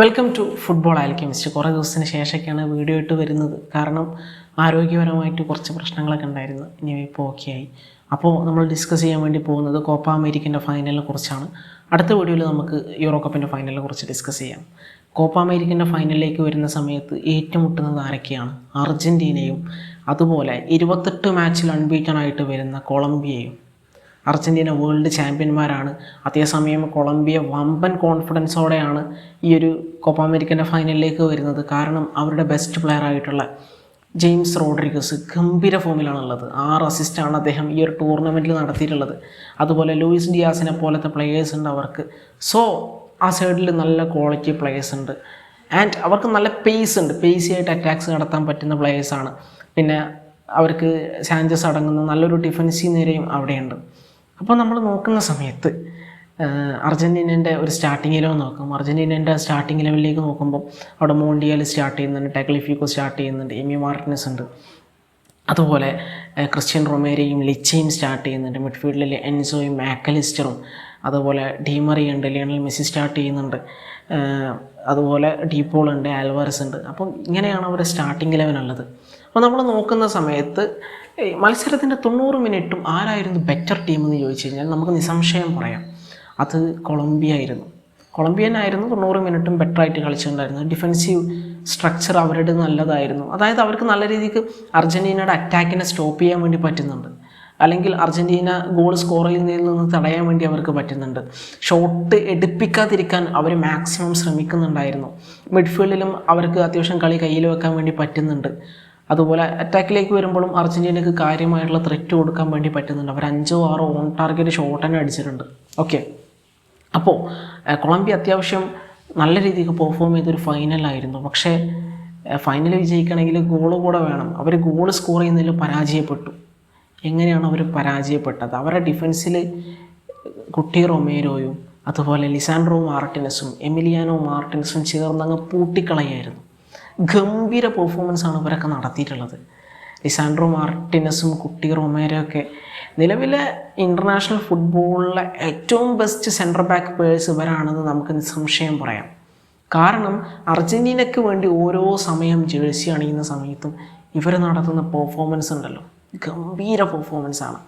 Welcome to football Alchemist കുറേ ദിവസത്തിന് ശേഷമൊക്കെയാണ് video ഇട്ട് വരുന്നത്. കാരണം ആരോഗ്യപരമായിട്ട് കുറച്ച് പ്രശ്നങ്ങളൊക്കെ ഉണ്ടായിരുന്നു. ഇനി ഇപ്പോൾ ഓക്കെ ആയി. അപ്പോൾ നമ്മൾ ഡിസ്കസ് ചെയ്യാൻ വേണ്ടി പോകുന്നത് കോപ്പ അമേരിക്കന്റെ ഫൈനലിനെ കുറിച്ചാണ്. അടുത്ത വീഡിയോയിൽ നമുക്ക് യൂറോ കപ്പിന്റെ ഫൈനലിനെ കുറിച്ച് ഡിസ്കസ് ചെയ്യാം. കോപ്പ അമേരിക്കന്റെ ഫൈനലിലേക്ക് വരുന്ന സമയത്ത് ഏറ്റുമുട്ടുന്നത് ആരൊക്കെയാണ്? അർജന്റീനയും അതുപോലെ ഇരുപത്തെട്ട് മാച്ചിൽ അൺബീറ്റൺ ആയിട്ട് വരുന്ന കൊളംബിയയും. Argentina world ചാമ്പ്യന്മാരാണ്. അതേസമയം കൊളംബിയ വമ്പൻ കോൺഫിഡൻസോടെയാണ് ഈ ഒരു കോപ്പ അമേരിക്കന്റെ ഫൈനലിലേക്ക് വരുന്നത്. കാരണം അവരുടെ ബെസ്റ്റ് പ്ലെയർ ആയിട്ടുള്ള ജെയിംസ് റോഡ്രിഗസ് ഗംഭീര ഫോമിലാണുള്ളത്. ആറ് അസിസ്റ്റാണ് അദ്ദേഹം ഈ ഒരു ടൂർണമെന്റിൽ നടത്തിയിട്ടുള്ളത്. അതുപോലെ ലൂയിസ് ഡിയാസിനെ പോലത്തെ പ്ലെയേഴ്സ് ഉണ്ട് അവർക്ക്. സോ ആ സൈഡിൽ നല്ല ക്വാളിറ്റി പ്ലെയേഴ്സ് ഉണ്ട്. ആൻഡ് അവർക്ക് നല്ല പേസ് ഉണ്ട്. പേസി ആയിട്ട് അറ്റാക്സ് നടത്താൻ പറ്റുന്ന പ്ലെയേഴ്സാണ് പിന്നെ അവർക്ക് സാഞ്ചസ് അടങ്ങുന്ന നല്ലൊരു ഡിഫൻസീവ് നിരയും അവിടെയുണ്ട്. അപ്പോൾ നമ്മൾ നോക്കുന്ന സമയത്ത് അർജന്റീനന്റെ ഒരു സ്റ്റാർട്ടിംഗ് ഇലവൻ നോക്കും അർജന്റീനന്റെ സ്റ്റാർട്ടിംഗ് ലെവലിലേക്ക് നോക്കുമ്പോൾ അവിടെ മോണ്ടിയൽ സ്റ്റാർട്ട് ചെയ്യുന്നുണ്ട് ടെക്ലിഫിക്കോ സ്റ്റാർട്ട് ചെയ്യുന്നുണ്ട് എമി മാർട്ടിനസ് ഉണ്ട്. അതുപോലെ ക്രിസ്ത്യൻ റൊമേരയും ലിച്ചയും സ്റ്റാർട്ട് ചെയ്യുന്നുണ്ട്. മിഡ്ഫീൽഡിൽ എൻസോയും മാക്കലിസ്റ്ററും അതുപോലെ ഡീമറി ഉണ്ട് ലിയണൽ മെസ്സി സ്റ്റാർട്ട് ചെയ്യുന്നുണ്ട്. അതുപോലെ ഡീപോൾ ഉണ്ട് ആൽവാരസ് ഉണ്ട്. അപ്പം ഇങ്ങനെയാണ് അവരുടെ സ്റ്റാർട്ടിംഗ് ലെവൻ ഉള്ളത്. അപ്പോൾ നമ്മൾ നോക്കുന്ന സമയത്ത് മത്സരത്തിന്റെ തൊണ്ണൂറ് മിനിറ്റും ആരായിരുന്നു ബെറ്റർ ടീം എന്ന് ചോദിച്ചു കഴിഞ്ഞാൽ നമുക്ക് നിസ്സംശയം പറയാം. അത് കൊളംബിയ ആയിരുന്നു. കൊളംബിയൻ ആയിരുന്നു തൊണ്ണൂറ് മിനിറ്റും ബെറ്റർ ആയിട്ട് കളിച്ചിട്ടുണ്ടായിരുന്നത്. ഡിഫെൻസീവ് സ്ട്രക്ചർ അവരുടെ നല്ലതായിരുന്നു. അതായത് അവർക്ക് നല്ല രീതിക്ക് അർജന്റീനയുടെ അറ്റാക്കിനെ സ്റ്റോപ്പ് ചെയ്യാൻ വേണ്ടി പറ്റുന്നുണ്ട്. അല്ലെങ്കിൽ അർജന്റീന ഗോൾ സ്കോർ ചെയ്യുന്നതിൽ നിന്ന് തടയാൻ വേണ്ടി അവർക്ക് പറ്റുന്നുണ്ട്. ഷോട്ട് എടുപ്പിക്കാതിരിക്കാൻ അവർ മാക്സിമം ശ്രമിക്കുന്നുണ്ടായിരുന്നു. മിഡ്ഫീൽഡിലും അവർക്ക് അത്യാവശ്യം കളി കയ്യിൽ വെക്കാൻ വേണ്ടി പറ്റുന്നുണ്ട്. അതുപോലെ അറ്റാക്കിലേക്ക് വരുമ്പോഴും അർജന്റീനക്ക് കാര്യമായിട്ടുള്ള ത്രെറ്റ് കൊടുക്കാൻ വേണ്ടി പറ്റുന്നുണ്ട്. അവർ അഞ്ചോ ആറോ ഓൺ ടാർഗറ്റ് ഷോട്ട് തന്നെ അടിച്ചിട്ടുണ്ട്. ഓക്കെ അപ്പോൾ കൊളംബിയ അത്യാവശ്യം നല്ല രീതിക്ക് പെർഫോം ചെയ്തൊരു ഫൈനലായിരുന്നു പക്ഷേ ഫൈനൽ വിജയിക്കണമെങ്കിൽ ഗോൾ കൂടെ വേണം. അവർ ഗോൾ സ്കോർ ചെയ്യുന്നതിൽ പരാജയപ്പെട്ടു. എങ്ങനെയാണ് അവർ പരാജയപ്പെട്ടത്? അവരുടെ ഡിഫൻസിൽ കുട്ടി റൊമേരോയും അതുപോലെ ലിസാൻഡ്രോ മാർട്ടിനസും എമിലിയാനോ മാർട്ടിനസും ചേർന്നങ്ങ് പൂട്ടിക്കളയായിരുന്നു. ഗംഭീര പെർഫോമൻസ് ആണ് ഇവരൊക്കെ നടത്തിയിട്ടുള്ളത്. ലിസാൻഡ്രോ മാർട്ടിനസും കുട്ടി റൊമേരോ ഒക്കെ. നിലവിലെ ഇന്റർനാഷണൽ ഫുട്ബോളിലെ ഏറ്റവും ബെസ്റ്റ് സെന്റർ ബാക്ക് പേഴ്സ് ഇവരാണെന്ന് നമുക്ക് നിസ്സംശയം പറയാം. കാരണം അർജന്റീനയ്ക്ക് വേണ്ടി ഓരോ സമയം ജേഴ്സി അണിയുന്ന സമയത്തും ഇവർ നടത്തുന്ന പെർഫോമൻസ് ഉണ്ടല്ലോ. ഗംഭീര പെർഫോമൻസ് ആണ്.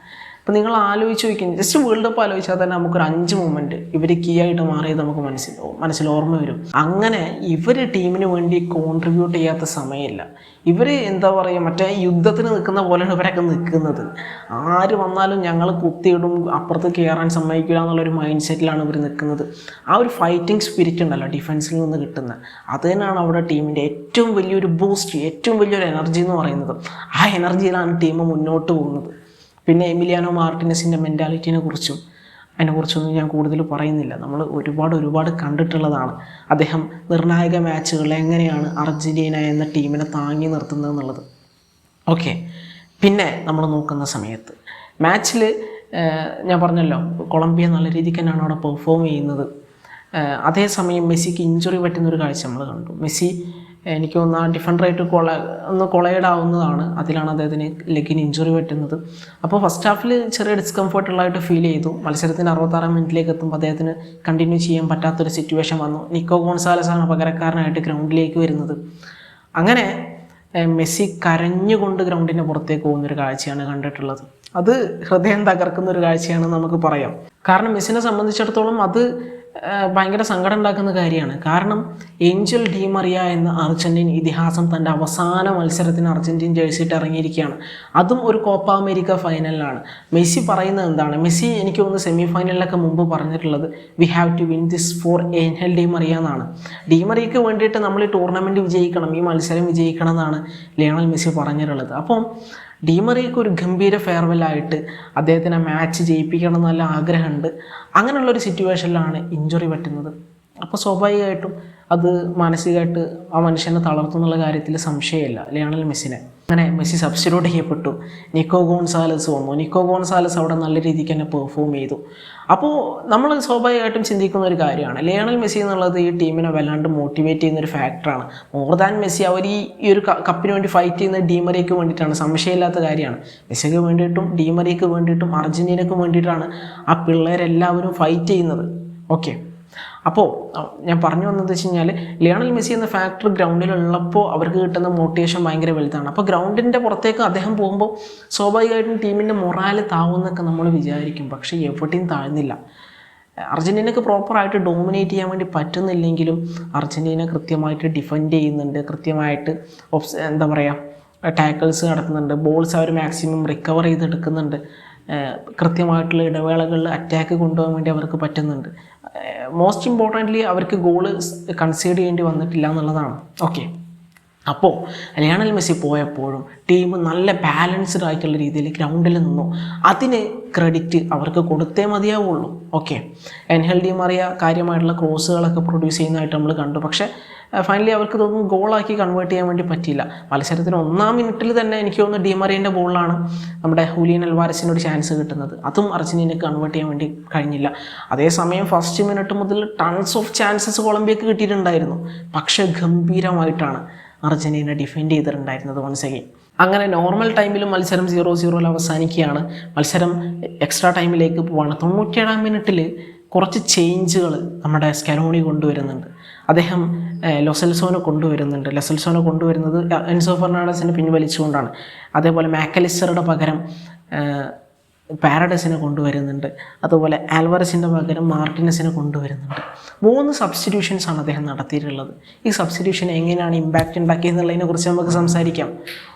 അപ്പോൾ നിങ്ങൾ ആലോചിച്ച് നോക്കി ജസ്റ്റ് വേൾഡ് കപ്പ് ആലോചിച്ചാൽ തന്നെ നമുക്കൊരു അഞ്ച് മൊമെന്റ് ഇവർ കീ ആയിട്ട് മാറിയത് നമുക്ക് മനസ്സിൽ മനസ്സിൽ ഓർമ്മ വരും. അങ്ങനെ ഇവർ ടീമിന് വേണ്ടി കോൺട്രിബ്യൂട്ട് ചെയ്യാത്ത സമയമില്ല. ഇവർ എന്താ പറയുക മറ്റേ യുദ്ധത്തിന് നിൽക്കുന്ന പോലെയാണ് ഇവരൊക്കെ നിൽക്കുന്നത്. ആര് വന്നാലും ഞങ്ങൾ കുത്തിയിടും അപ്പുറത്ത് കയറാൻ സമ്മതിക്കില്ല എന്നുള്ളൊരു മൈൻഡ് സെറ്റിലാണ് ഇവർ നിൽക്കുന്നത്. ആ ഒരു ഫൈറ്റിംഗ് സ്പിരിറ്റ് ഉണ്ടല്ലോ ഡിഫൻസിൽ നിന്ന് കിട്ടുന്ന. അത് തന്നെയാണ് അവിടെ ടീമിന്റെ ഏറ്റവും വലിയൊരു ബൂസ്റ്റ് ഏറ്റവും വലിയൊരു എനർജി എന്ന് പറയുന്നത്. ആ എനർജിയിലാണ് ടീം മുന്നോട്ട് പോകുന്നത്. പിന്നെ എമിലിയാനോ മാർട്ടിനസിന്റെ മെന്റാലിറ്റിനെ കുറിച്ചും അതിനെക്കുറിച്ചൊന്നും ഞാൻ കൂടുതൽ പറയുന്നില്ല. നമ്മൾ ഒരുപാട് ഒരുപാട് കണ്ടിട്ടുള്ളതാണ്. അദ്ദേഹം നിർണായക മാച്ചുകൾ എങ്ങനെയാണ് അർജന്റീന എന്ന ടീമിനെ താങ്ങി നിർത്തുന്നത് എന്നുള്ളത്. ഓക്കെ. പിന്നെ നമ്മൾ നോക്കുന്ന സമയത്ത്. മാച്ചിൽ ഞാൻ പറഞ്ഞല്ലോ കൊളംബിയ നല്ല രീതിക്ക് തന്നെയാണ് അവിടെ പെർഫോം ചെയ്യുന്നത്. അതേസമയം മെസ്സിക്ക് ഇഞ്ചുറി പറ്റുന്നൊരു കാഴ്ച നമ്മൾ കണ്ടു. മെസ്സി എനിക്ക് തോന്നുന്നു ആ ഡിഫൻഡറായിട്ട് കൊള ഒന്ന് കൊളൈഡ് ആവുന്നതാണ് അതിലാണ് അദ്ദേഹത്തിന് ലെഗിന് ഇഞ്ചുറി പറ്റുന്നത്. അപ്പോൾ ഫസ്റ്റ് ഹാഫിൽ ചെറിയ ഡിസ്കംഫർട്ടുള്ളതായിട്ട് ഫീൽ ചെയ്തു. മത്സരത്തിന് അറുപത്താറാം മിനിറ്റിലേക്ക് എത്തുമ്പോൾ അദ്ദേഹത്തിന് കണ്ടിന്യൂ ചെയ്യാൻ പറ്റാത്തൊരു സിറ്റുവേഷൻ വന്നു. നിക്കോ ഗോൺസാലസാണ് പകരക്കാരനായിട്ട് ഗ്രൗണ്ടിലേക്ക് വരുന്നത്. അങ്ങനെ മെസ്സി കരഞ്ഞുകൊണ്ട് ഗ്രൗണ്ടിന്റെ പുറത്തേക്ക് പോകുന്നൊരു കാഴ്ചയാണ് കണ്ടിട്ടുള്ളത്. അത് ഹൃദയം തകർക്കുന്ന ഒരു കാഴ്ചയാണ് നമുക്ക് പറയാം. കാരണം മെസ്സിനെ സംബന്ധിച്ചിടത്തോളം അത് ഭയങ്കര സങ്കടം ഉണ്ടാക്കുന്ന കാര്യമാണ്. കാരണം ഏഞ്ചൽ ഡിമറിയ എന്ന അർജന്റീൻ ഇതിഹാസം തന്റെ അവസാന മത്സരത്തിന് അർജന്റീൻ ജേഴ്സിയിട്ട് ഇറങ്ങിയിരിക്കുകയാണ്. അതും ഒരു കോപ്പ അമേരിക്ക ഫൈനലിലാണ് മെസ്സി പറയുന്നത് എന്താണ്? മെസ്സി എനിക്ക് ഒന്ന് സെമി ഫൈനലിലൊക്കെ മുമ്പ് പറഞ്ഞിട്ടുള്ളത് we have to win this for Angel Di Maria എന്നാണ്. ഡീമറിയക്ക് വേണ്ടിയിട്ട് നമ്മൾ ഈ ടൂർണമെന്റ് വിജയിക്കണം ഈ മത്സരം വിജയിക്കണം എന്നാണ് ലിയണൽ മെസ്സി പറഞ്ഞിട്ടുള്ളത്. അപ്പം ഡീമറിയക്ക് ഒരു ഗംഭീര അദ്ദേഹത്തിന് ആ മാച്ച് ജയിപ്പിക്കണം എന്ന് നല്ല ആഗ്രഹമുണ്ട് അങ്ങനെയുള്ളൊരു സിറ്റുവേഷനിലാണ് ഇഞ്ചുറി പറ്റുന്നത്. അപ്പോൾ സ്വാഭാവികമായിട്ടും അത് മാനസികമായിട്ട് ആ മനുഷ്യനെ തളർത്തുന്നുള്ള കാര്യത്തിൽ സംശയമില്ല. ലിയണൽ മെസ്സിനെ. അങ്ങനെ മെസ്സി സബ്സ്റ്റിറ്റ്യൂട്ട് ചെയ്യപ്പെട്ടു. നിക്കോ ഗോൺസാലസ് വന്നു. നിക്കോ ഗോൺസാലസ് അവിടെ നല്ല രീതിക്ക് തന്നെ പെർഫോം ചെയ്തു. അപ്പോൾ നമ്മൾ സ്വാഭാവികമായിട്ടും ചിന്തിക്കുന്ന ഒരു കാര്യമാണ്. ലിയണൽ മെസ്സി എന്നുള്ളത് ഈ ടീമിനെ വല്ലാണ്ട് മോട്ടിവേറ്റ് ചെയ്യുന്ന ഒരു ഫാക്ടറാണ് മോർ ദാൻ മെസ്സി അവർ ഈ ഒരു കപ്പിന് വേണ്ടി ഫൈറ്റ് ചെയ്യുന്ന ഡീമറിയക്ക് വേണ്ടിയിട്ടാണ്. സംശയമില്ലാത്ത കാര്യമാണ്. മെസ്സിക്ക് വേണ്ടിയിട്ടും ഡീമറിയക്ക് വേണ്ടിയിട്ടും അർജന്റീനയ്ക്ക് വേണ്ടിയിട്ടാണ് ആ പിള്ളേരെല്ലാവരും ഫൈറ്റ് ചെയ്യുന്നത്. ഓക്കെ അപ്പോൾ ഞാൻ പറഞ്ഞു വന്നത് വെച്ച് കഴിഞ്ഞാൽ ലിയോണൽ മെസ്സി എന്ന ഫാക്ടർ ഗ്രൗണ്ടിലുള്ളപ്പോൾ അവർക്ക് കിട്ടുന്ന മോട്ടിവേഷൻ ഭയങ്കര വലുതാണ്. അപ്പോൾ ഗ്രൗണ്ടിന്റെ പുറത്തേക്ക് അദ്ദേഹം പോകുമ്പോൾ സ്വാഭാവികമായിട്ടും ടീമിന്റെ മൊറാൽ താവുമെന്നൊക്കെ നമ്മൾ വിചാരിക്കും. പക്ഷേ എവിടെയും താഴ്ന്നില്ല. അർജന്റീനക്ക് പ്രോപ്പറായിട്ട് ഡോമിനേറ്റ് ചെയ്യാൻ വേണ്ടി പറ്റുന്നില്ലെങ്കിലും അർജന്റീന കൃത്യമായിട്ട് ഡിഫെൻഡ് ചെയ്യുന്നുണ്ട്. കൃത്യമായിട്ട് ഒബ്സ് എന്താ പറയുക ടാക്കിൾസ് നടത്തുന്നുണ്ട്. ബോൾസ് അവർ മാക്സിമം റിക്കവർ ചെയ്തെടുക്കുന്നുണ്ട്. കൃത്യമായിട്ടുള്ള ഇടവേളകളിൽ അറ്റാക്ക് കൊണ്ടുപോകാൻ വേണ്ടി അവർക്ക് പറ്റുന്നുണ്ട്. മോസ്റ്റ് ഇമ്പോർട്ടന്റ്ലി അവർക്ക് ഗോൾ കൺസീഡ് ചെയ്യേണ്ടി വന്നിട്ടില്ല എന്നുള്ളതാണ്. ഓക്കെ അപ്പോൾ ലയണൽ മെസ്സി പോയപ്പോഴും ടീം നല്ല ബാലൻസ്ഡ് ആയിട്ടുള്ള രീതിയിൽ ഗ്രൗണ്ടിൽ നിന്നു. അതിന് ക്രെഡിറ്റ് അവർക്ക് കൊടുത്തേ മതിയാവുള്ളൂ. ഓക്കെ എൻഹെൽ ഡി മറിയ കാര്യമായിട്ടുള്ള ക്രോസുകളൊക്കെ പ്രൊഡ്യൂസ് ചെയ്യുന്നതായിട്ട് നമ്മൾ കണ്ടു. പക്ഷേ ഫൈനലി അവർക്ക് തോന്നുന്നു ഗോളാക്കി കൺവേർട്ട് ചെയ്യാൻ വേണ്ടി പറ്റിയില്ല. മത്സരത്തിന് ഒന്നാം മിനിറ്റിൽ തന്നെ എനിക്ക് തോന്നുന്നു ഡിമറിയന്റെ ബോളിലാണ് നമ്മുടെ ഹൂലിയൻ അൽവാരസിന് ഒരു ചാൻസ് കിട്ടുന്നത്. അതും അർജന്റീനയ്ക്ക് കൺവേർട്ട് ചെയ്യാൻ വേണ്ടി കഴിഞ്ഞില്ല. അതേസമയം ഫസ്റ്റ് മിനിറ്റ് മുതൽ ടൺസ് ഓഫ് ചാൻസസ് കൊളംബിയക്ക് കിട്ടിയിട്ടുണ്ടായിരുന്നു. പക്ഷേ ഗംഭീരമായിട്ടാണ് അർജന്റീന ഡിഫെൻഡ് ചെയ്തിട്ടുണ്ടായിരുന്നത് വൺസ് അഗെയിൻ അങ്ങനെ നോർമൽ ടൈമിലും മത്സരം സീറോ സീറോയിൽ അവസാനിക്കുകയാണ്. മത്സരം എക്സ്ട്രാ ടൈമിലേക്ക് പോവാണ്. തൊണ്ണൂറ്റിയേഴാം മിനിറ്റിൽ കുറച്ച് ചേഞ്ചുകൾ നമ്മുടെ സ്കരോണി കൊണ്ടുവരുന്നുണ്ട്. അദ്ദേഹം ലൊസെൽസോനെ കൊണ്ടുവരുന്നുണ്ട്. ലൊസെൽസോനെ കൊണ്ടുവരുന്നത് എൻസോ ഫെർണാണ്ടസിനെ പിൻവലിച്ചുകൊണ്ടാണ്. അതേപോലെ മാക്കലിസ്റ്ററുടെ പകരം പാരഡസിനെ കൊണ്ടുവരുന്നുണ്ട്. അതുപോലെ ആൽവറസിന്റെ പകരം മാർട്ടിനസിനെ കൊണ്ടുവരുന്നുണ്ട്. മൂന്ന് സബ്സ്റ്റിറ്റ്യൂഷൻസാണ് അദ്ദേഹം നടത്തിയിട്ടുള്ളത്. ഈ സബ്സ്റ്റിറ്റ്യൂഷൻ എങ്ങനെയാണ് ഇമ്പാക്റ്റ് ഉണ്ടാക്കിയെന്നുള്ളതിനെ കുറിച്ച് നമുക്ക് സംസാരിക്കാം.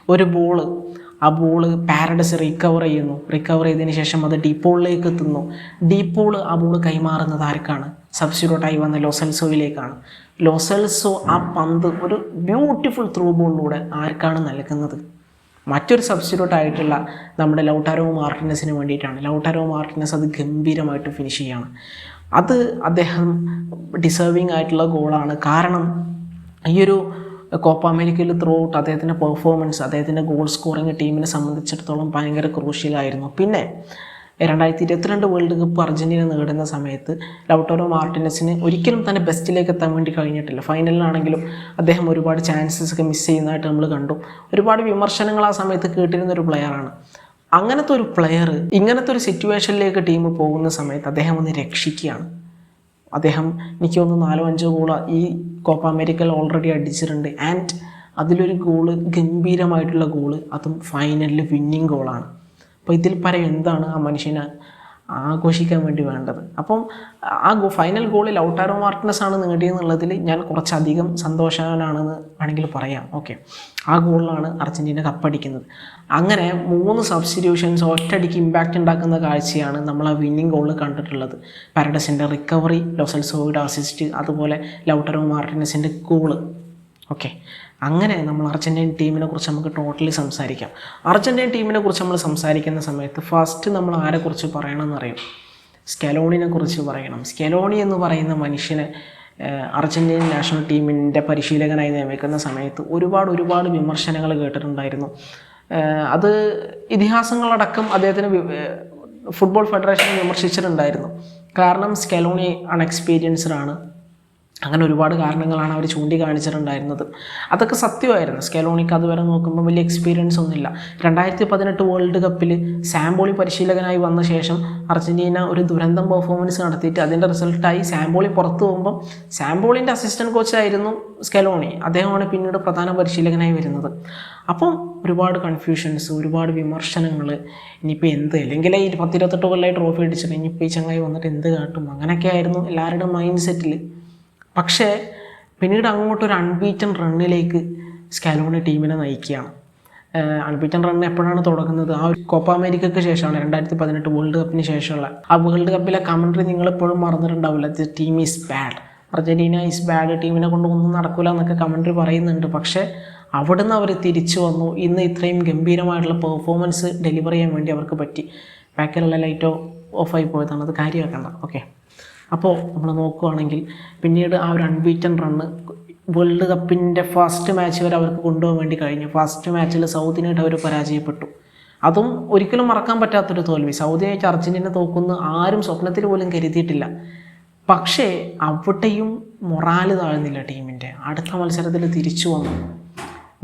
ഒരു ബോൾ ആ ബോൾ പാരഡസ് റിക്കവർ ചെയ്യുന്നു. റിക്കവർ ചെയ്തതിന് ശേഷം അത് ഡീപ്പോളിലേക്ക് എത്തുന്നു. ഡീപ്പോൾ ആ ബോൾ കൈമാറുന്നത് ആർക്കാണ്? സബ്സ്റ്റിറ്റ്യൂട്ടായി വന്ന ലോസൽസോയിലേക്കാണ് ലോസൽസോ ആ പന്ത് ഒരു ബ്യൂട്ടിഫുൾ ത്രൂ ബോളിലൂടെ ആർക്കാണ് നൽകുന്നത്? മറ്റൊരു സബ്സ്റ്റിറ്റ്യൂട്ട് ആയിട്ടുള്ള നമ്മുടെ ലൗട്ടാരോ മാർട്ടിനസിന് വേണ്ടിയിട്ടാണ്. ലൗട്ടാരോ മാർട്ടിനസ് അത് ഗംഭീരമായിട്ട് ഫിനിഷ് ചെയ്യാണ്. അത് അദ്ദേഹം ഡിസേർവിങ് ആയിട്ടുള്ള ഗോളാണ് കാരണം ഈയൊരു കോപ്പ അമേരിക്കയിൽ ത്രൂ ഔട്ട് അദ്ദേഹത്തിന്റെ പെർഫോമൻസ് അദ്ദേഹത്തിന്റെ ഗോൾ സ്കോറിങ് ടീമിനെ സംബന്ധിച്ചിടത്തോളം ഭയങ്കര ക്രൂഷ്യലായിരുന്നു പിന്നെ രണ്ടായിരത്തി ഇരുപത്തിരണ്ട് വേൾഡ് കപ്പ് അർജന്റീന നേടുന്ന സമയത്ത് ലൗട്ടോറോ മാർട്ടിനസിന് ഒരിക്കലും തന്നെ ബെസ്റ്റിലേക്ക് എത്താൻ വേണ്ടി കഴിഞ്ഞിട്ടില്ല. ഫൈനലിലാണെങ്കിലും അദ്ദേഹം ഒരുപാട് ചാൻസസ് ഒക്കെ മിസ് ചെയ്യുന്നതായിട്ട് നമ്മൾ കണ്ടു. ഒരുപാട് വിമർശനങ്ങൾ ആ സമയത്ത് കേട്ടിരുന്ന ഒരു പ്ലെയറാണ് അങ്ങനത്തെ ഒരു പ്ലെയർ ഇങ്ങനത്തെ ഒരു സിറ്റുവേഷനിലേക്ക് ടീം പോകുന്ന സമയത്ത് അദ്ദേഹം ഒന്ന് രക്ഷിക്കുകയാണ്. അദ്ദേഹം എനിക്ക് തോന്നുന്നു നാലോ അഞ്ചോ ഗോള ഈ കോപ്പ അമേരിക്കയിൽ ഓൾറെഡി അടിച്ചിട്ടുണ്ട്. ആൻഡ് അതിലൊരു ഗോൾ ഗംഭീരമായിട്ടുള്ള ഗോൾ അതും ഫൈനലിൽ വിന്നിങ് ഗോളാണ് അപ്പോൾ ഇതിൽ പരം എന്താണ് ആ മനുഷ്യനെ ആഘോഷിക്കാൻ വേണ്ടി വേണ്ടത്? അപ്പം ആ ഫൈനൽ ഗോളിൽ ഔട്ടാരോ മാർട്ടിനസ് ആണ് നേടിയെന്നുള്ളതിൽ ഞാൻ കുറച്ചധികം സന്തോഷവാനാണെന്ന് വേണമെങ്കിൽ പറയാം. ഓക്കെ ആ ഗോളിലാണ് അർജന്റീന കപ്പടിക്കുന്നത്. അങ്ങനെ മൂന്ന് സബ്സ്റ്റിറ്റ്യൂഷൻസ് ഒറ്റടിക്ക് ഇമ്പാക്റ്റ് ഉണ്ടാക്കുന്ന കാഴ്ചയാണ് നമ്മൾ ആ വിന്നിങ് ഗോളിൽ കണ്ടിട്ടുള്ളത്. പാരഡസിന്റെ റിക്കവറി ലോസൽസോയുടെ അസിസ്റ്റ് അതുപോലെ ലൗട്ടറോ മാർട്ടിനസിന്റെ ഗോൾ ഓക്കെ അങ്ങനെ നമ്മൾ അർജന്റീൻ ടീമിനെ കുറിച്ച് നമുക്ക് ടോട്ടലി സംസാരിക്കാം. അർജന്റീൻ ടീമിനെ കുറിച്ച് നമ്മൾ സംസാരിക്കുന്ന സമയത്ത് ഫസ്റ്റ് നമ്മൾ ആരെക്കുറിച്ച് പറയണമെന്നറിയും സ്കലോണിനെ കുറിച്ച് പറയണം. സ്കെലോണി എന്ന് പറയുന്ന മനുഷ്യനെ അർജന്റീൻ നാഷണൽ ടീമിന്റെ പരിശീലകനായി നിയമിക്കുന്ന സമയത്ത് ഒരുപാട് ഒരുപാട് വിമർശനങ്ങൾ കേട്ടിട്ടുണ്ടായിരുന്നു. അത് ഇതിഹാസങ്ങളടക്കം അദ്ദേഹത്തിന് ഫുട്ബോൾ ഫെഡറേഷൻ വിമർശിച്ചിട്ടുണ്ടായിരുന്നു. കാരണം സ്കെലോണി അൺഎക്സ്പീരിയൻസ്ഡ് ആണ്. അങ്ങനെ ഒരുപാട് കാരണങ്ങളാണ് അവർ ചൂണ്ടിക്കാണിച്ചിട്ടുണ്ടായിരുന്നത്. അതൊക്കെ സത്യമായിരുന്നു. സ്കെലോണിക്ക് അതുവരെ നോക്കുമ്പോൾ വലിയ എക്സ്പീരിയൻസ് ഒന്നുമില്ല. രണ്ടായിരത്തി പതിനെട്ട് വേൾഡ് കപ്പിൽ സാമ്പോളി പരിശീലകനായി വന്ന ശേഷം അർജന്റീന ഒരു ദുരന്തം പെർഫോമൻസ് നടത്തിയിട്ട് അതിന്റെ റിസൾട്ടായി സാമ്പോളി പുറത്തു പോകുമ്പോൾ സാമ്പോളിന്റെ അസിസ്റ്റന്റ് കോച്ചായിരുന്നു സ്കെലോണി. അദ്ദേഹമാണ് പിന്നീട് പ്രധാന പരിശീലകനായി വരുന്നത്. അപ്പം ഒരുപാട് കൺഫ്യൂഷൻസ് ഒരുപാട് വിമർശനങ്ങൾ ഇനിയിപ്പോൾ എന്ത്? അല്ലെങ്കിൽ ഈ പത്തിരുപത്തെട്ട് കൊല്ലമായി ട്രോഫി അടിച്ചിട്ട് ഇനിയിപ്പോൾ ഈ ചങ്ങായി വന്നിട്ട് എന്ത് കാട്ടും? അങ്ങനെയൊക്കെ ആയിരുന്നു എല്ലാവരുടെ മൈൻഡ് സെറ്റിൽ പക്ഷേ പിന്നീട് അങ്ങോട്ട് ഒരു അൺബീറ്റൻ റണ്ണിലേക്ക് സ്കാലോണി ടീമിനെ നയിക്കുകയാണ് അൺബീറ്റൻ റൺ എപ്പോഴാണ് തുടങ്ങുന്നത്? ആ ഒരു കോപ്പ അമേരിക്കയ്ക്ക് ശേഷമാണ് രണ്ടായിരത്തി പതിനെട്ട് വേൾഡ് കപ്പിന് ശേഷമുള്ള. ആ വേൾഡ് കപ്പിലെ കമൻട്രി നിങ്ങൾ എപ്പോഴും മറന്നിട്ടുണ്ടാവില്ല. The team is bad Argentina is bad ടീമിനെ കൊണ്ട് ഒന്നും നടക്കില്ല എന്നൊക്കെ കമൻട്രി പറയുന്നുണ്ട്. പക്ഷേ അവിടുന്ന് അവർ തിരിച്ചു വന്നു. ഇന്ന് ഇത്രയും ഗംഭീരമായിട്ടുള്ള പെർഫോമൻസ് ഡെലിവർ ചെയ്യാൻ വേണ്ടി അവർക്ക് പറ്റി. ബാക്കിലുള്ള ലൈറ്റോ ഓഫായി പോയതാണ്. അത് കാര്യമാക്കണ്ട. ഓക്കെ അപ്പോൾ നമ്മൾ നോക്കുകയാണെങ്കിൽ പിന്നീട് ആ ഒരു അൺബീറ്റൻ റണ്ണ് വേൾഡ് കപ്പിന്റെ ഫസ്റ്റ് മാച്ച് വരെ അവർക്ക് കൊണ്ടുപോകാൻ വേണ്ടി കഴിഞ്ഞു. ഫസ്റ്റ് മാച്ചിൽ സൗദിനായിട്ട് അവർ പരാജയപ്പെട്ടു. അതും ഒരിക്കലും മറക്കാൻ പറ്റാത്തൊരു തോൽവി. സൗദിയായിട്ട് അർജന്റീന തോക്കുന്ന ആരും സ്വപ്നത്തിൽ പോലും കരുതിയിട്ടില്ല. പക്ഷേ അവിടെയും മൊറാൽ താഴ്ന്നില്ല ടീമിന്റെ അടുത്ത മത്സരത്തിൽ തിരിച്ചു വന്നു.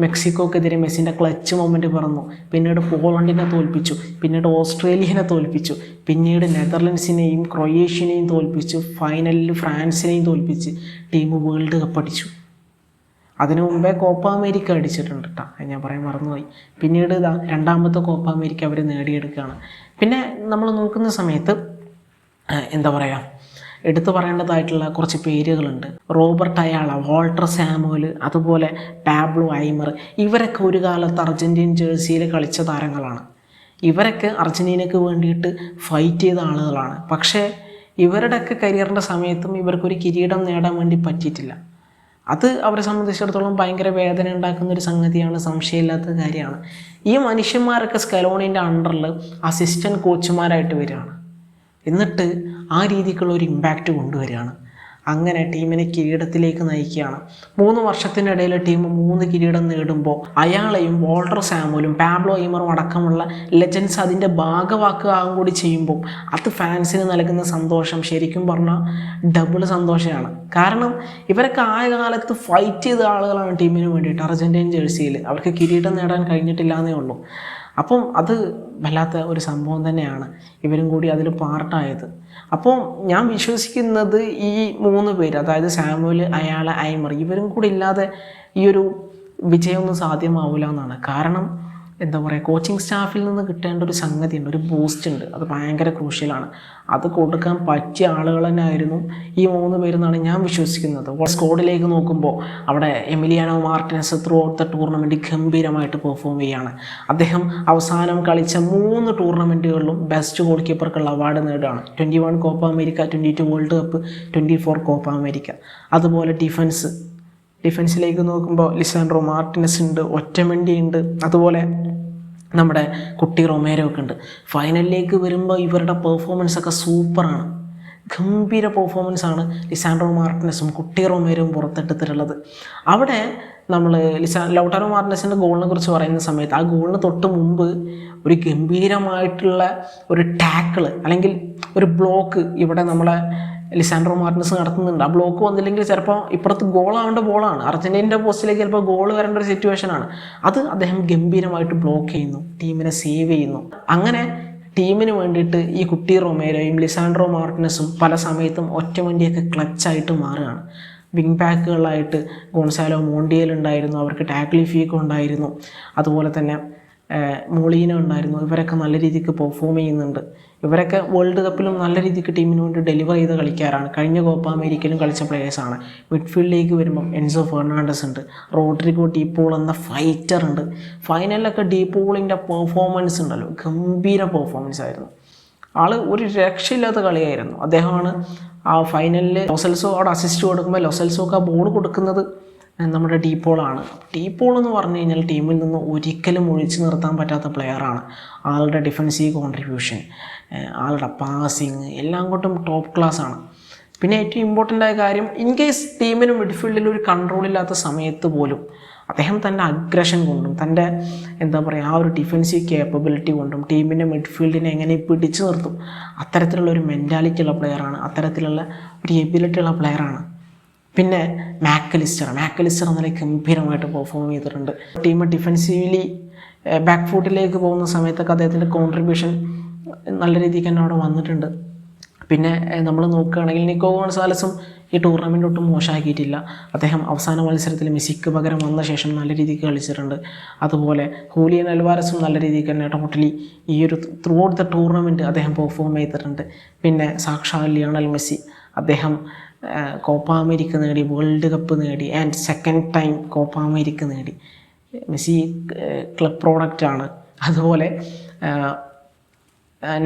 മെക്സിക്കോക്കെതിരെ മെസ്സിന്റെ ക്ലച്ച് മൊമെന്റ് പിറന്നു. പിന്നീട് പോളണ്ടിനെ തോൽപ്പിച്ചു. പിന്നീട് ഓസ്ട്രേലിയനെ തോൽപ്പിച്ചു. പിന്നീട് നെതർലൻഡ്സിനെയും ക്രൊയേഷ്യനെയും തോൽപ്പിച്ചു. ഫൈനലിൽ ഫ്രാൻസിനെയും തോൽപ്പിച്ച് ടീം വേൾഡ് കപ്പ് അടിച്ചു. അതിനു മുമ്പേ കോപ്പ അമേരിക്ക അടിച്ചിട്ടുണ്ട് കേട്ടോ ഞാൻ പറയാൻ മറന്നുപോയി. പിന്നീട് ഇതാ രണ്ടാമത്തെ കോപ്പ അമേരിക്ക അവർ നേടിയെടുക്കുകയാണ്. പിന്നെ നമ്മൾ നോക്കുന്ന സമയത്ത് എന്താ പറയുക എടുത്തു പറയേണ്ടതായിട്ടുള്ള കുറച്ച് പേരുകളുണ്ട്. റോബർട്ട് അയാള വോൾട്ടർ സാമുവൽ അതുപോലെ പാബ്ലോ ഐമർ. ഇവരൊക്കെ ഒരു കാലത്ത് അർജന്റീൻ ജേഴ്സിയിൽ കളിച്ച താരങ്ങളാണ്. ഇവരൊക്കെ അർജന്റീനയ്ക്ക് വേണ്ടിയിട്ട് ഫൈറ്റ് ചെയ്ത ആളുകളാണ്. പക്ഷേ ഇവരുടെയൊക്കെ കരിയറിന്റെ സമയത്തും ഇവർക്കൊരു കിരീടം നേടാൻ വേണ്ടി പറ്റിയിട്ടില്ല. അത് അവരെ സംബന്ധിച്ചിടത്തോളം ഭയങ്കര വേദന ഉണ്ടാക്കുന്ന ഒരു സംഗതിയാണ് സംശയമില്ലാത്ത കാര്യമാണ്. ഈ മനുഷ്യന്മാരൊക്കെ സ്കലോണിന്റെ അണ്ടറിൽ അസിസ്റ്റന്റ് കോച്ചുമാരായിട്ട് വരികയാണ്. എന്നിട്ട് ആ രീതിക്കുള്ള ഒരു ഇമ്പാക്റ്റ് കൊണ്ടുവരികയാണ്. അങ്ങനെ ടീമിനെ കിരീടത്തിലേക്ക് നയിക്കുകയാണ്. മൂന്ന് വർഷത്തിനിടയിൽ ടീം മൂന്ന് കിരീടം നേടുമ്പോൾ അയാളെയും വോൾട്ടർ സാമുലും പാബ്ലോ ഈമറും അടക്കമുള്ള ലെജൻസ് അതിന്റെ ഭാഗവാക്കുകയും കൂടി ചെയ്യുമ്പോൾ അത് ഫാൻസിന് നൽകുന്ന സന്തോഷം ശരിക്കും പറഞ്ഞാൽ ഡബിൾ സന്തോഷമാണ്. കാരണം ഇവരൊക്കെ ആ കാലത്ത് ഫൈറ്റ് ചെയ്ത ആളുകളാണ് ടീമിന് വേണ്ടിയിട്ട്. അർജന്റീൻ ജേഴ്സിയിൽ അവർക്ക് കിരീടം നേടാൻ കഴിഞ്ഞിട്ടില്ല എന്നേ ഉള്ളൂ. അപ്പം അത് വല്ലാത്ത ഒരു സംഭവം തന്നെയാണ്. ഇവരും കൂടി അതിൽ പാർട്ടായത്. അപ്പോൾ ഞാൻ വിശ്വസിക്കുന്നത് ഈ മൂന്ന് പേര് അതായത് സാമുവൽ അയാൾ ഐമർ ഇവരും കൂടി ഇല്ലാതെ ഈ ഒരു വിജയമൊന്നും സാധ്യമാവില്ല എന്നാണ്. കാരണം എന്താ പറയുക കോച്ചിങ് സ്റ്റാഫിൽ നിന്ന് കിട്ടേണ്ട ഒരു സംഗതി ഉണ്ട് ഒരു ബൂസ്റ്റ് ഉണ്ട്. അത് ഭയങ്കര ക്രൂഷ്യലാണ് അത് കൊടുക്കാൻ പറ്റിയ ആളുകൾ തന്നെ ആയിരുന്നു ഈ മൂന്ന് പേരെന്നാണ് ഞാൻ വിശ്വസിക്കുന്നത്. സ്കോഡിലേക്ക് നോക്കുമ്പോൾ അവിടെ Emiliano Martinez throughout the tournament ഗംഭീരമായിട്ട് പെർഫോം ചെയ്യുകയാണ്. അദ്ദേഹം അവസാനം കളിച്ച മൂന്ന് ടൂർണമെന്റുകളിലും ബെസ്റ്റ് ഗോൾ കീപ്പർക്കുള്ള അവാർഡ് നേടുകയാണ്. Twenty one Copa America twenty two world cup twenty four Copa America അതുപോലെ ഡിഫൻസ് ഡിഫൻസിലേക്ക് നോക്കുമ്പോൾ ലിസാൻഡ്രോ മാർട്ടിനസ് ഉണ്ട് ഒറ്റമണ്ടി ഉണ്ട് അതുപോലെ നമ്മുടെ കുട്ടി റൊമേരോ ഒക്കെ ഉണ്ട്. ഫൈനലിലേക്ക് വരുമ്പോൾ ഇവരുടെ പെർഫോമൻസ് ഒക്കെ സൂപ്പറാണ് ഗംഭീര പെർഫോമൻസ് ആണ് ലിസാൻഡ്രോ മാർട്ടിനസും കുട്ടി റൊമേരോയും പുറത്തെടുത്തിട്ടുള്ളത്. അവിടെ നമ്മൾ ലിസാ ലൗട്ടാറോ മാർട്ടിനസിന്റെ ഗോളിനെ കുറിച്ച് പറയുന്ന സമയത്ത് ആ ഗോളിന് തൊട്ട് മുമ്പ് ഒരു ഗംഭീരമായിട്ടുള്ള ഒരു ടാക്കിൾ അല്ലെങ്കിൽ ഒരു ബ്ലോക്ക് ഇവിടെ നമ്മളെ ലിസാൻഡ്രോ മാർട്ടിനസ് നടത്തുന്നുണ്ട്. ആ ബ്ലോക്ക് വന്നില്ലെങ്കിൽ ചിലപ്പോൾ ഇപ്പുറത്ത് ഗോളാവേണ്ട ബോളാണ് അർജന്റീനയുടെ പോസ്റ്റിലേക്ക് ചിലപ്പോൾ ഗോൾ വരേണ്ട ഒരു സിറ്റുവേഷനാണ് അത് അദ്ദേഹം ഗംഭീരമായിട്ട് ബ്ലോക്ക് ചെയ്യുന്നു. ടീമിനെ സേവ് ചെയ്യുന്നു. അങ്ങനെ ടീമിന് വേണ്ടിയിട്ട് ഈ കുട്ടി റൊമേരോയും ലിസാൻഡ്രോ മാർട്ടിനസും പല സമയത്തും ഒറ്റവണ്ടിയൊക്കെ ക്ലച്ചായിട്ട് മാറുകയാണ്. വിങ് ബാക്കുകളായിട്ട് ഗോൺസാലോ മോണ്ടിയൽ ഉണ്ടായിരുന്നു. അവർക്ക് ടാക്ലി ഫീക്ക് ഉണ്ടായിരുന്നു. അതുപോലെ തന്നെ മോളീന ഉണ്ടായിരുന്നു. ഇവരൊക്കെ നല്ല രീതിക്ക് പെർഫോം ചെയ്യുന്നുണ്ട്. ഇവരൊക്കെ വേൾഡ് കപ്പിലും നല്ല രീതിക്ക് ടീമിന് വേണ്ടി ഡെലിവർ ചെയ്ത് കളിക്കാറാണ് കഴിഞ്ഞ കോപ്പ അമേരിക്കയിലും കളിച്ച പ്ലേയേഴ്സാണ് മിഡ്ഫീൽഡിലേക്ക് വരുമ്പം എൻസോ ഫെർണാണ്ടസ് ഉണ്ട്. റോഡ്രിഗോ ഡീപോൾ എന്ന ഫൈറ്റർ ഉണ്ട്. ഫൈനലിലൊക്കെ ഡീപോളിന്റെ പെർഫോമൻസ് ഉണ്ടല്ലോ. ഗംഭീര പെർഫോമൻസ് ആയിരുന്നു. ആൾ ഒരു രക്ഷയില്ലാത്ത കളിയായിരുന്നു. അദ്ദേഹമാണ് ആ ഫൈനലിൽ ലൊസൽസോ അവിടെ അസിസ്റ്റ് കൊടുക്കുമ്പോൾ ലൊസൽസോക്ക് ആ ബോൾ കൊടുക്കുന്നത് നമ്മുടെ ഡീപോളാണ് ഡീപോൾ എന്ന് പറഞ്ഞു കഴിഞ്ഞാൽ ടീമിൽ നിന്ന് ഒരിക്കലും ഒഴിച്ചു നിർത്താൻ പറ്റാത്ത പ്ലെയറാണ് ആളുടെ ഡിഫൻസീവ് കോൺട്രിബ്യൂഷൻ ആളുടെ പാസിങ് എല്ലാം കൊണ്ടും ടോപ്പ് ക്ലാസ് ആണ്. പിന്നെ ഏറ്റവും ഇമ്പോർട്ടന്റ് ആയ കാര്യം ഇൻ കേസ് ടീമിന് മിഡ്ഫീൽഡിൽ ഒരു കൺട്രോൾ ഇല്ലാത്ത സമയത്ത് പോലും അദ്ദേഹം തന്റെ അഗ്രഷൻ കൊണ്ടും തന്റെ എന്താ പറയുക ആ ഒരു ഡിഫൻസീവ് കേപ്പബിലിറ്റി കൊണ്ടും ടീമിന്റെ മിഡ്ഫീൽഡിനെ എങ്ങനെ പിടിച്ചു നിർത്തും അത്തരത്തിലുള്ള ഒരു മെന്റാലിറ്റി ഉള്ള പ്ലെയറാണ് അത്തരത്തിലുള്ള ഒരു എബിലിറ്റി ഉള്ള പ്ലെയറാണ് പിന്നെ മാക്കലിസ്റ്റർ. മാക്കലിസ്റ്റർ നല്ല ഗംഭീരമായിട്ട് പെർഫോം ചെയ്തിട്ടുണ്ട്. ടീം ഡിഫൻസീവ്ലി ബാക്ക് ഫുട്ടിലേക്ക് പോകുന്ന സമയത്തൊക്കെ അദ്ദേഹത്തിന്റെ കോൺട്രിബ്യൂഷൻ നല്ല രീതിക്ക് തന്നെ അവിടെ വന്നിട്ടുണ്ട്. പിന്നെ നമ്മൾ നോക്കുകയാണെങ്കിൽ നിക്കോ ഗോൺസാലസും ഈ ടൂർണമെന്റ് ഒട്ടും മോശമാക്കിയിട്ടില്ല. അദ്ദേഹം അവസാന മത്സരത്തിൽ മെസ്സിക്ക് പകരം വന്ന ശേഷം നല്ല രീതിക്ക് കളിച്ചിട്ടുണ്ട്. അതുപോലെ ഹൂലിയൻ അൽവാരസും നല്ല രീതിക്ക് തന്നെ ടോട്ടലി ഈ ഒരു ത്രൂ ഔട്ട് ദ ടൂർണമെന്റ് അദ്ദേഹം പെർഫോം ചെയ്തിട്ടുണ്ട്. പിന്നെ സാക്ഷാൽ ലിയോണൽ മെസ്സി. അദ്ദേഹം കോപ്പ അമേരിക്ക നേടി വേൾഡ് കപ്പ് നേടി and second time Copa America നേടി. മെസ്സി ക്ലബ് പ്രോഡക്റ്റാണ് അതുപോലെ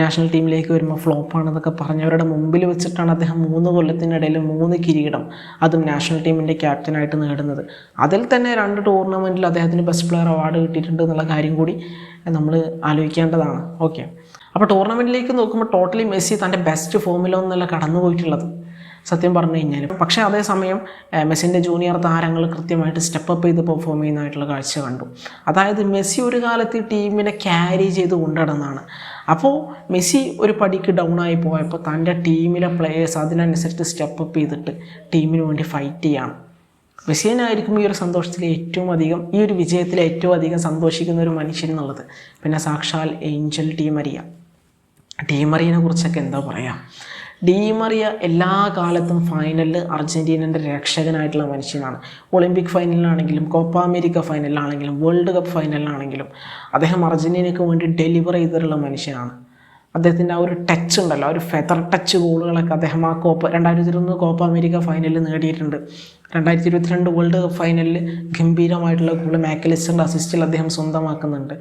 നാഷണൽ ടീമിലേക്ക് വരുമ്പോൾ ഫ്ലോപ്പാണെന്നൊക്കെ പറഞ്ഞവരുടെ മുമ്പിൽ വെച്ചിട്ടാണ് അദ്ദേഹം മൂന്ന് കൊല്ലത്തിനിടയിൽ മൂന്ന് കിരീടം അതും നാഷണൽ ടീമിന്റെ ക്യാപ്റ്റനായിട്ട് നേടുന്നത്. അതിൽ തന്നെ രണ്ട് ടൂർണമെന്റിൽ അദ്ദേഹത്തിന് ബെസ്റ്റ് പ്ലെയർ അവാർഡ് കിട്ടിയിട്ടുണ്ട് എന്നുള്ള കാര്യം കൂടി നമ്മൾ ആലോചിക്കേണ്ടതാണ്. ഓക്കെ അപ്പോൾ ടൂർണമെന്റിലേക്ക് നോക്കുമ്പോൾ ടോട്ടലി മെസ്സി തന്റെ ബെസ്റ്റ് ഫോമിലൊന്നല്ല കടന്നു പോയിട്ടുള്ളത് സത്യം പറഞ്ഞു കഴിഞ്ഞാൽ പക്ഷേ അതേസമയം മെസ്സിന്റെ ജൂനിയർ താരങ്ങൾ കൃത്യമായിട്ട് സ്റ്റെപ്പ് അപ്പ് ചെയ്ത് പെർഫോം ചെയ്യുന്നതായിട്ടുള്ള കാഴ്ച കണ്ടു. അതായത് മെസ്സി ഒരു കാലത്ത് ടീമിനെ ക്യാരി ചെയ്ത് കൊണ്ടുനടന്നാണ്. അപ്പോൾ മെസ്സി ഒരു പടിക്ക് ഡൗൺ ആയി പോയപ്പോൾ തന്റെ ടീമിലെ പ്ലെയേഴ്സ് അതിനനുസരിച്ച് സ്റ്റെപ്പ് അപ്പ് ചെയ്തിട്ട് ടീമിന് വേണ്ടി ഫൈറ്റ് ചെയ്യാണ്. മെസ്സിയനായിരിക്കും ഈ ഒരു സന്തോഷത്തിൽ ഏറ്റവും അധികം ഈ ഒരു വിജയത്തിൽ ഏറ്റവും അധികം സന്തോഷിക്കുന്ന ഒരു മനുഷ്യൻ എന്നുള്ളത്. പിന്നെ സാക്ഷാൽ ഏഞ്ചൽ ടീമറിയ ഡീമറിയനെ കുറിച്ചൊക്കെ എന്താ പറയുക ഡീമറിയ എല്ലാ കാലത്തും ഫൈനലിൽ അർജന്റീനന്റെ രക്ഷകനായിട്ടുള്ള മനുഷ്യനാണ്. ഒളിമ്പിക് ഫൈനലിലാണെങ്കിലും കോപ്പ അമേരിക്ക ഫൈനലിലാണെങ്കിലും വേൾഡ് കപ്പ് ഫൈനലിലാണെങ്കിലും അദ്ദേഹം അർജന്റീനയ്ക്ക് വേണ്ടി ഡെലിവർ ചെയ്തിട്ടുള്ള മനുഷ്യനാണ്. അദ്ദേഹത്തിന്റെ ആ ഒരു ടച്ച് ഉണ്ടല്ലോ ആ ഒരു ഫെതർ ടച്ച് ഗോളുകളൊക്കെ അദ്ദേഹം ആ കോപ്പ രണ്ടായിരത്തി ഇരുപത്തൊന്ന് കോപ്പ അമേരിക്ക ഫൈനലിൽ നേടിയിട്ടുണ്ട്. രണ്ടായിരത്തി ഇരുപത്തിരണ്ട് വേൾഡ് കപ്പ് ഫൈനലിൽ ഗംഭീരമായിട്ടുള്ള ഗോൾ മാക്കലിസ്റ്ററിന്റെ അസിസ്റ്റിൽ അദ്ദേഹം സ്വന്തമാക്കുന്നുണ്ട്.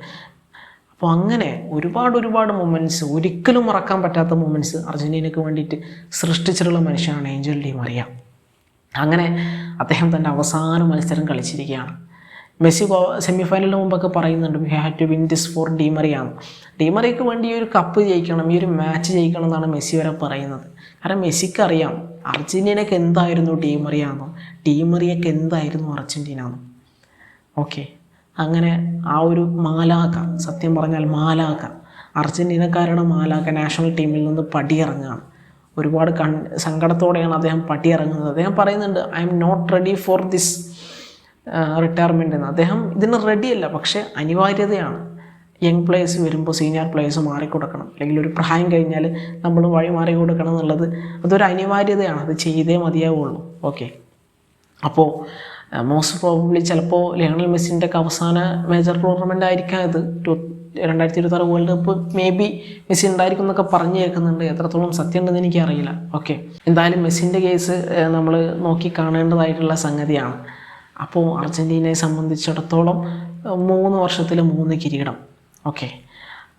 അപ്പോൾ അങ്ങനെ ഒരുപാട് ഒരുപാട് മൊമെന്റ്സ് ഒരിക്കലും മറക്കാൻ പറ്റാത്ത മൊമെന്റ്സ് അർജന്റീനയ്ക്ക് വേണ്ടിയിട്ട് സൃഷ്ടിച്ചിട്ടുള്ള മനുഷ്യനാണ് ഏഞ്ചൽ ഡി മറിയ. അങ്ങനെ അദ്ദേഹം തന്റെ അവസാന മത്സരം കളിച്ചിരിക്കുകയാണ്. മെസ്സി സെമി ഫൈനലിന് മുമ്പൊക്കെ പറയുന്നുണ്ട് we have to win this for ഡീമറിയാണ് ഡീമറിക്ക് വേണ്ടി ഈ ഒരു കപ്പ് ജയിക്കണം ഈ ഒരു മാച്ച് ജയിക്കണം എന്നാണ് മെസ്സി വരെ പറയുന്നത്. കാരണം മെസ്സിക്ക് അറിയാം അർജന്റീനയ്ക്ക് എന്തായിരുന്നു ഡീമറിയാന്നോ ഡീമറിയക്ക് എന്തായിരുന്നു അർജന്റീന എന്നോ. ഓക്കെ അങ്ങനെ ആ ഒരു മാലാക്ക സത്യം പറഞ്ഞാൽ മാലാക്ക അർജന്റീനക്കാരുടെ മാലാക്ക നാഷണൽ ടീമിൽ നിന്ന് പടിയിറങ്ങുകയാണ്. ഒരുപാട് കൺ സങ്കടത്തോടെയാണ് അദ്ദേഹം പടിയിറങ്ങുന്നത്. അദ്ദേഹം പറയുന്നുണ്ട് I'm not ready for this retirement എന്ന് അദ്ദേഹം ഇതിന് റെഡിയല്ല പക്ഷേ അനിവാര്യതയാണ്. യങ് പ്ലേയേഴ്സ് വരുമ്പോൾ സീനിയർ പ്ലേയേഴ്സ് മാറിക്കൊടുക്കണം. അല്ലെങ്കിൽ ഒരു പ്രായം കഴിഞ്ഞാൽ നമ്മൾ വഴി മാറി കൊടുക്കണം എന്നുള്ളത് അതൊരു അനിവാര്യതയാണ്. അത് ചെയ്തേ മതിയാവുള്ളൂ. ഓക്കെ അപ്പോൾ മോസ്റ്റ് പ്രോബബ്ലി ചിലപ്പോൾ ലയണൽ മെസ്സിന്റെ ഒക്കെ അവസാന മേജർ ടൂർണമെന്റ് ആയിരിക്കാം ഇത്. ടു രണ്ടായിരത്തി ഇരുപത്തി ആറ് world cup maybe Messi ഉണ്ടായിരിക്കും എന്നൊക്കെ പറഞ്ഞു കേൾക്കുന്നുണ്ട്. എത്രത്തോളം സത്യം ഉണ്ടെന്ന് എനിക്കറിയില്ല. ഓക്കെ എന്തായാലും മെസ്സിന്റെ കേസ് നമ്മൾ നോക്കി കാണേണ്ടതായിട്ടുള്ള സംഗതിയാണ്. അപ്പോൾ അർജന്റീനയെ സംബന്ധിച്ചിടത്തോളം മൂന്ന് വർഷത്തിൽ മൂന്ന് കിരീടം. ഓക്കെ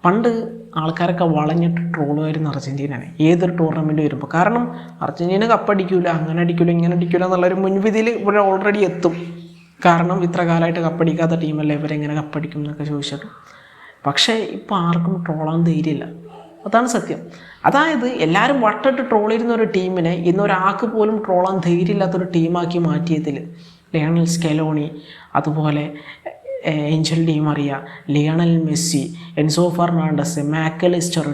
പണ്ട് ആൾക്കാരൊക്കെ വളഞ്ഞിട്ട് ട്രോളുമായിരുന്നു അർജന്റീനനെ ഏതൊരു ടൂർണമെന്റ് വരുമ്പോൾ കാരണം അർജന്റീന കപ്പടിക്കൂല അങ്ങനെ അടിക്കൂല ഇങ്ങനെ അടിക്കൂല എന്നുള്ളൊരു മുൻവിധിയിൽ ഇവിടെ ഓൾറെഡി എത്തും. കാരണം ഇത്ര കാലമായിട്ട് കപ്പടിക്കാത്ത ടീമല്ലേ ഇവരെങ്ങനെ കപ്പടിക്കും എന്നൊക്കെ ചോദിച്ചിട്ട് പക്ഷേ ഇപ്പോൾ ആർക്കും ട്രോളാൻ ധൈര്യമില്ല. അതാണ് സത്യം. അതായത് എല്ലാവരും വട്ടിട്ട് ട്രോൾ ചെയ്യുന്ന ഒരു ടീമിനെ ഇന്നൊരാൾക്ക് പോലും ട്രോളാൻ ധൈര്യമില്ലാത്തൊരു ടീമാക്കി മാറ്റിയതിൽ ലിയണൽ സ്കെലോണി അതുപോലെ Angel Di Maria Lionel Messi Enzo Fernandez Mac Allister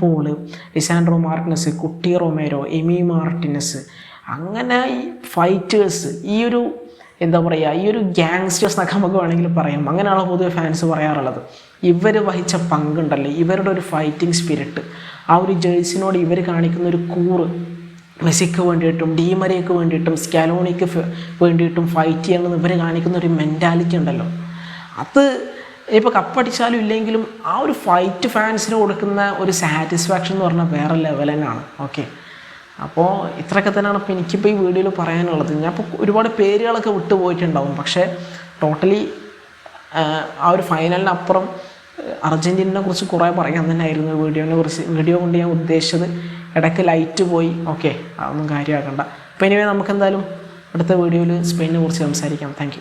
Paul, Lisandro Martinez Cuti Romero Emi Martinez. അങ്ങനെ ഈ ഫൈറ്റേഴ്സ് ഈ ഒരു എന്താ പറയുക ഈ ഒരു ഗ്യാങ്സ്റ്റേഴ്സ് എന്നൊക്കെ നമുക്ക് വേണമെങ്കിൽ പറയാം. അങ്ങനെയാണ് പൊതുവെ ഫാൻസ് പറയാറുള്ളത്. ഇവർ വഹിച്ച പങ്കുണ്ടല്ലോ? ഇവരുടെ ഒരു ഫൈറ്റിംഗ് സ്പിരിറ്റ് ആ ഒരു ജേഴ്സിനോട് ഇവർ കാണിക്കുന്ന ഒരു കൂറ് മെസ്സിക്ക് വേണ്ടിയിട്ടും ഡീമരയ്ക്ക് വേണ്ടിയിട്ടും സ്കാലോണിക്ക് വേണ്ടിയിട്ടും ഫൈറ്റ് ചെയ്യണമെന്ന് ഇവർ കാണിക്കുന്ന ഒരു മെന്റാലിറ്റി ഉണ്ടല്ലോ. അത് ഇപ്പോൾ കപ്പടിച്ചാലും ഇല്ലെങ്കിലും ആ ഒരു ഫൈറ്റ് ഫാൻസിന് കൊടുക്കുന്ന ഒരു സാറ്റിസ്ഫാക്ഷൻ എന്ന് പറഞ്ഞാൽ വേറെ ലെവൽ തന്നെയാണ്. ഓക്കെ അപ്പോൾ ഇത്രയൊക്കെ തന്നെയാണ് ഇപ്പോൾ എനിക്കിപ്പോൾ ഈ വീഡിയോയിൽ പറയാനുള്ളത്. ഞാൻ ഇപ്പോൾ ഒരുപാട് പേരുകളൊക്കെ വിട്ടുപോയിട്ടുണ്ടാവും പക്ഷേ ടോട്ടലി ആ ഒരു ഫൈനലിനപ്പുറം അർജന്റീനെ കുറിച്ച് കുറേ പറയാൻ തന്നെ ആയിരുന്നു വീഡിയോനെ കുറിച്ച്. വീഡിയോ കൊണ്ട് ഞാൻ ഉദ്ദേശിച്ചത് ഇടയ്ക്ക് ലൈറ്റ് പോയി. ഓക്കെ അതൊന്നും കാര്യമാക്കണ്ട. അപ്പോൾ ഇനിവേ നമുക്ക് എന്തായാലും അടുത്ത വീഡിയോയിൽ സ്പെയിനെ കുറിച്ച് സംസാരിക്കാം. താങ്ക്